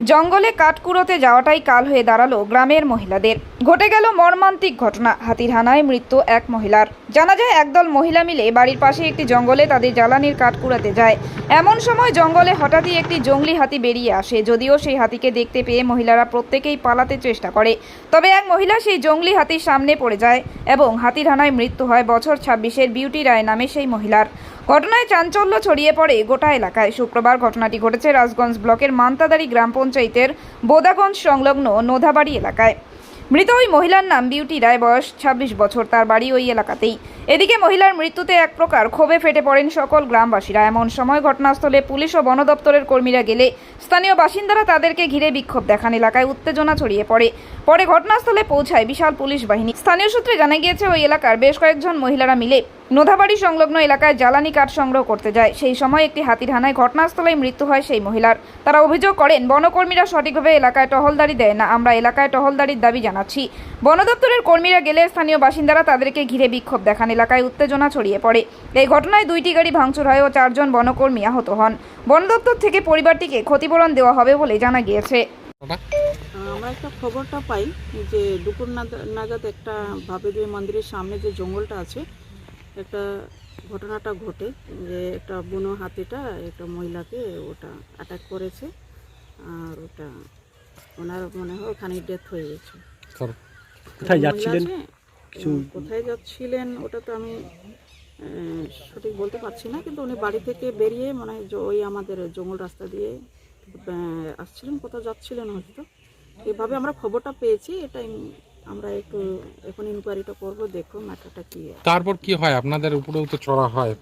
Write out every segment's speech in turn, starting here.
জঙ্গলে কাঠ কুড়োতে যাওয়াটাই কাল হয়ে দাঁড়াল গ্রামের মহিলাদের। ঘটে গেল মর্মান্তিক ঘটনা। হাতির হানায় মৃত্যু এক মহিলার। জানা যায়, একদল মহিলা মিলে বাড়ির পাশে একটি জঙ্গলে তাদের জ্বালানির কাঠ কুড়াতে যায়। এমন সময় জঙ্গলে হঠাৎই একটি জঙ্গলি হাতি বেরিয়ে আসে। যদিও সেই হাতিকে দেখতে পেয়ে মহিলারা প্রত্যেকেই পালাতে চেষ্টা করে। তবে এক মহিলা সেই জঙ্গলি হাতির সামনে পড়ে যায় এবং হাতির হানায় মৃত্যু হয় বছর ছাব্বিশের বিউটি রায় নামে সেই মহিলার। ঘটনায় চাঞ্চল্য ছড়িয়ে পড়ে গোটা এলাকায়। শুক্রবার ঘটনাটি ঘটেছে রাজগঞ্জ ব্লকের মান্তাদারি গ্রাম পঞ্চায়েতের বোদাগঞ্জ সংলগ্ন নোধাবাড়ি এলাকায়। মৃত ওই মহিলার নাম বিউটি রায়, বয়স ছাব্বিশ বছর। তার বাড়ি ওই এলাকাতেই। এদিকে মহিলার মৃত্যুতে এক প্রকার ক্ষোভে ফেটে পড়েন সকল গ্রামবাসীরা। এমন সময় ঘটনাস্থলে পুলিশ ও বন দপ্তরের কর্মীরা গেলে স্থানীয় বাসিন্দারা তাদেরকে ঘিরে বিক্ষোভ দেখান। এলাকায় উত্তেজনা ছড়িয়ে পড়ে। পরে ঘটনাস্থলে পৌঁছায় বিশাল পুলিশ বাহিনী। স্থানীয় সূত্রে জানা গিয়েছে, ওই এলাকার বেশ কয়েকজন মহিলারা মিলে নোধাবাড়ি সংলগ্ন এলাকায় জ্বালানি কাঠ সংগ্রহ করতে যায়। সেই সময় একটি হাতির হানায় ঘটনাস্থলেই মৃত্যু হয় সেই মহিলার। তারা অভিযোগ করেন, বনকর্মীরা সঠিকভাবে এলাকায় টহলদারি দেয় না। আমরা এলাকায় টহলদারির দাবি জানাচ্ছি। বন দপ্তরের কর্মীরা গেলে স্থানীয় বাসিন্দারা তাদেরকে ঘিরে বিক্ষোভ দেখান। এলাকায় উত্তেজনা ছড়িয়ে পড়ে। এই ঘটনায় দুইটি গাড়ি ভাঙচুর হয় ও চারজন বনকর্মী আহত হন। বন দপ্তর থেকে পরিবারটিকে ক্ষতিপূরণ দেওয়া হবে বলে জানা গিয়েছে। আমরা একটা খবরটা পাই যে দুপুর নাগা- নাগাদ একটা ভাবেদেবী মন্দিরের সামনে যে জঙ্গলটা আছে একটা ঘটনাটা ঘটে যে একটা বুনো হাতিটা একটা মহিলাকে ওটা অ্যাটাক করেছে আর ওটা ওনার মনে হয় ওখানে ডেথ হয়ে গেছে। কোথায় যাচ্ছিলেন? কোথায় যাচ্ছিলেন ওটা তো আমি সঠিক বলতে পারছি না কিন্তু উনি বাড়ি থেকে বেরিয়ে মনে হয় যে ওই আমাদের জঙ্গল রাস্তা দিয়ে আসছিলেন কোথাও যাচ্ছিলেন হয়তো। এভাবে আমরা খবরটা পেয়েছি এটা আমরা একটু এখন ইনকোয়ারিটা করব দেখো ম্যাটারটা কি তারপর কি হয়? আপনাদের উপরেও তো চড়া হয়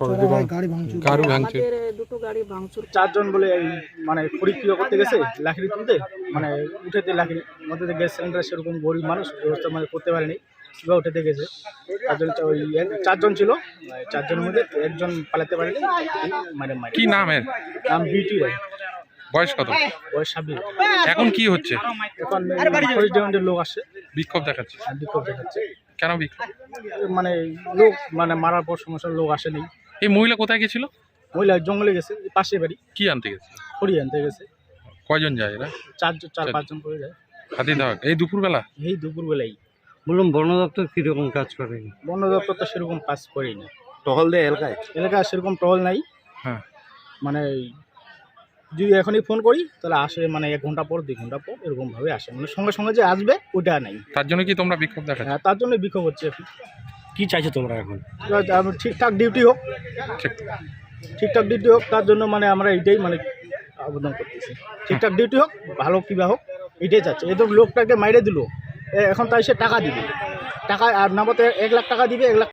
গাড়ি ভাঙছে আমাদের দুটো গাড়ি ভাঙচুর চারজন বলে মানে কিলো করতে গেছে লাকড়ি তুলতে। মানে উঠেতে লাকড়ি মধ্যে গ্যাস সিলিন্ডার সেরকম গরিব মানুষ ব্যবস্থা মানে করতে পারেনি। কিবা উঠেতে গেছে। চারজন ওই চারজন ছিল। চারজনের মধ্যে একজন পালাতে পারেনি। মানে কি নাম এর? নাম বিউটি রায়। বয়স কত? বয়স ছাব্বিশ। এখন কি হচ্ছে? এখন ফরেস্ট ডিপার্টমেন্টের লোক আসছে। বিক্ষোভ দেখাচ্ছে। বিক্ষোভ দেখাচ্ছে। কেন বিক্ষোভ? মানে লোক মানে মারার পর সমস্যার লোক আসেনি। এই মহিলা কোথায় গেছিল? মহিলা জঙ্গলে গেছে পাশে বাড়ি। কি আনতে গেছে? খড়ি আনতে গেছে। কয়জন যায় এরা? চারজন চার পাঁচজন করে যায়। হাতি ধাক এই দুপুরবেলা? এই দুপুরবেলাই। বললাম বন দপ্তর কীরকম কাজ করে? বন দপ্তর তো সেরকম কাজ করেই না। টহল দেয় এলাকায়? এলাকায় সেরকম টহল নাই। হ্যাঁ। মানে যদি এখনই ফোন করি তাহলে আসে মানে এক ঘণ্টা পর দুই ঘণ্টা পর এরকম ভাবে আসে। মানে সঙ্গে সঙ্গে যে আসবে ওটা নাই। তার জন্য কি তোমরা বিক্ষোভ দেখাচ্ছ? হ্যাঁ, তার জন্য বিক্ষোভ হচ্ছে। কি চাইছো তোমরা এখন? ঠিকঠাক ডিউটি হোক। ঠিক। ঠিকঠাক ডিউটি হোক তার জন্য মানে আমরা এইটাই মানে আবেদন করতেছি। ঠিকঠাক ডিউটি হোক ভালো কিবা হোক এটাই চাচ্ছে। এই তো লোকটাকে মাইরে দিল। এখন তাই সে টাকা দিবে। টাকা আর নামতে এক লাখ টাকা দিবে এক লাখ